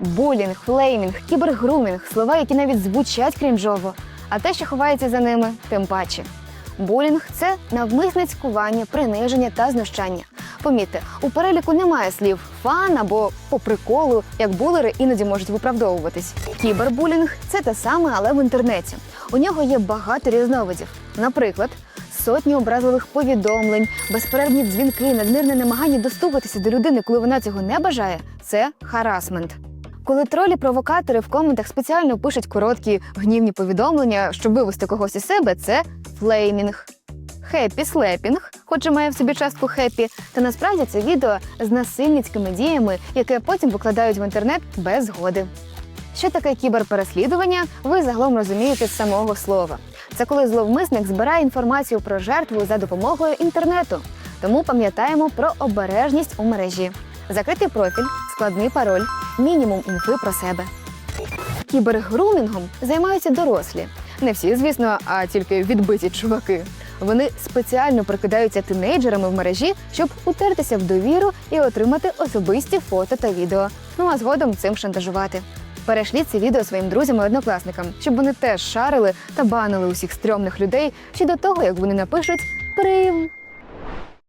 Булінг, флеймінг, кібергрумінг слова, які навіть звучать крінжово. А те, що ховається за ними, тим паче. Булінг це навмисне цькування, приниження та знущання. Помітьте, у переліку немає слів фан або по приколу, як булери іноді можуть виправдовуватись. Кібербулінг це те саме, але в інтернеті. У нього є багато різновидів. Наприклад, сотні образливих повідомлень, безперервні дзвінки, надмірне намагання достукатися до людини, коли вона цього не бажає це харасмент. Коли тролі-провокатори в коментах спеціально пишуть короткі гнівні повідомлення, щоб вивести когось із себе, це флеймінг. Хеппі слепінг, хоч і має в собі частку хеппі, та насправді це відео з насильницькими діями, яке потім викладають в інтернет без згоди. Що таке кіберпереслідування, ви загалом розумієте з самого слова. Це коли зловмисник збирає інформацію про жертву за допомогою інтернету. Тому пам'ятаємо про обережність у мережі. Закритий профіль, складний пароль, мінімум інфи про себе. Кібергрумінгом займаються дорослі. Не всі, звісно, а тільки відбиті чуваки. Вони спеціально прикидаються тинейджерами в мережі, щоб утертися в довіру і отримати особисті фото та відео. Ну а згодом цим шантажувати. Перешліть це відео своїм друзям і однокласникам, щоб вони теж шарили та банили усіх стрьомних людей ще до того, як вони напишуть Прим.